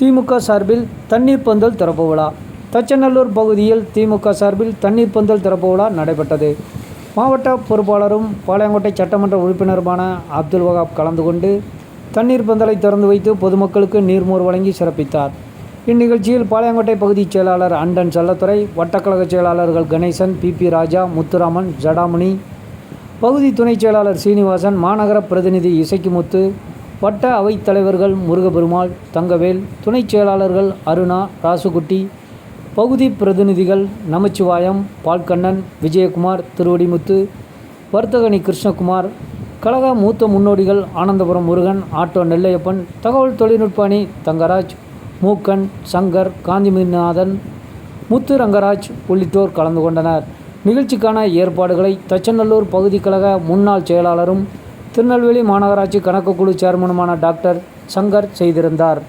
திமுக சார்பில் தண்ணீர் பந்தல் திறப்பு விழா. தச்சநல்லூர் பகுதியில் திமுக சார்பில் தண்ணீர் பந்தல் திறப்பு விழா நடைபெற்றது. மாவட்ட பொறுப்பாளரும் பாளையங்கோட்டை சட்டமன்ற உறுப்பினருமான அப்துல் வகாப் கலந்து கொண்டு தண்ணீர் பந்தலை திறந்து வைத்து பொதுமக்களுக்கு நீர்மோர் வழங்கி சிறப்பித்தார். இந்நிகழ்ச்சியில் பாளையங்கோட்டை பகுதி செயலாளர் அண்டன் செல்லத்துறை வட்டக்கழக செயலாளர்கள் கணேசன் பி. பி. ராஜா முத்துராமன் ஜடாமணி பகுதி துணைச் செயலாளர் சீனிவாசன் மாநகர பிரதிநிதி இசைக்குமுத்து வட்ட அவைத் தலைவர்கள் முருகபெருமாள் தங்கவேல் துணைச் செயலாளர்கள் அருணா ராசுகுட்டி பகுதி பிரதிநிதிகள் நமச்சிவாயம் பால்கண்ணன் விஜயகுமார் திருவடிமுத்து வர்த்தகனி கிருஷ்ணகுமார் கழக மூத்த முன்னோடிகள் ஆனந்தபுரம் முருகன் ஆட்டோ நெல்லையப்பன் தகவல் தொழில்நுட்ப அணி தங்கராஜ் மூக்கன் சங்கர் காந்திமிநாதன் முத்து ரங்கராஜ் உள்ளிட்டோர் கலந்து கொண்டனர். நிகழ்ச்சிக்கான ஏற்பாடுகளை தச்சநல்லூர் பகுதி கழக முன்னாள் செயலாளரும் திருநெல்வேலி மாநகராட்சி கணக்கு குழு சேர்மனுமான டாக்டர் சங்கர் செய்திருந்தார்.